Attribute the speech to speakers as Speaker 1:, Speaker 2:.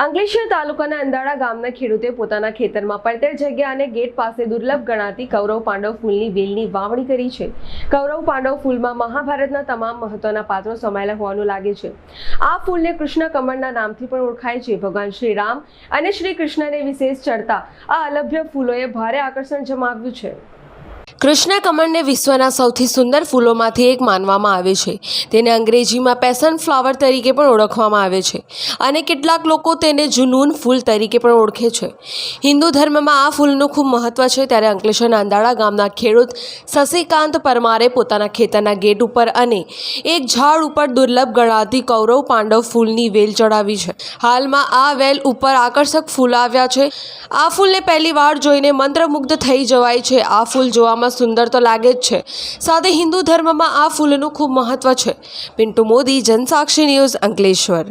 Speaker 1: અંકલેશ્વર તાલુકાના અંદાળા ગામના ખેડૂતે પોતાના ખેતરમાં પડતર જગ્યા અને ગેટ પાસે દુર્લભ ગણાતી કૌરવ પાંડવ ફૂલની વેલની વાવણી કરી છે. કૌરવ પાંડવ ફૂલમાં મહાભારતના તમામ મહત્વના પાત્રો સમાયેલા હોવાનું લાગે છે. આ ફૂલને કૃષ્ણ કમળના નામથી પણ ઓળખાય છે. ભગવાન શ્રી રામ અને શ્રી કૃષ્ણને વિશેષ ચડતા આ અલભ્ય ફૂલોએ ભારે આકર્ષણ જમાવ્યું છે. કૃષ્ણ કમળને વિશ્વના સૌથી સુંદર ફૂલોમાંથી એક માનવામાં આવે છે. તેને અંગ્રેજીમાં પેશન ફ્લાવર તરીકે પણ ઓળખવામાં આવે છે અને કેટલાક લોકો તેને જુનૂન ફૂલ તરીકે પણ ઓળખે છે. હિન્દુ ધર્મમાં આ ફૂલનું ખૂબ મહત્વ છે ત્યારે અંકલેશ્વર નાંદાળા ગામના ખેડૂત શશિકાંત પરમારે પોતાના ખેતરના ગેટ ઉપર અને એક ઝાડ ઉપર દુર્લભ ગણાતી કૌરવ પાંડવ ફૂલની વેલ ચડાવી છે. હાલમાં આ વેલ ઉપર આકર્ષક ફૂલ આવ્યા છે. આ ફૂલને પહેલી વાર જોઈને મંત્રમુગ્ધ થઈ જવાય છે. આ ફૂલ જોવામાં સુંદર તો લાગે જ છે. સાથે હિન્દુ ધર્મમાં આ ફૂલનું ખૂબ મહત્વ છે. પિન્ટુ મોદી, જનસાક્ષી ન્યૂઝ અંકલેશ્વર.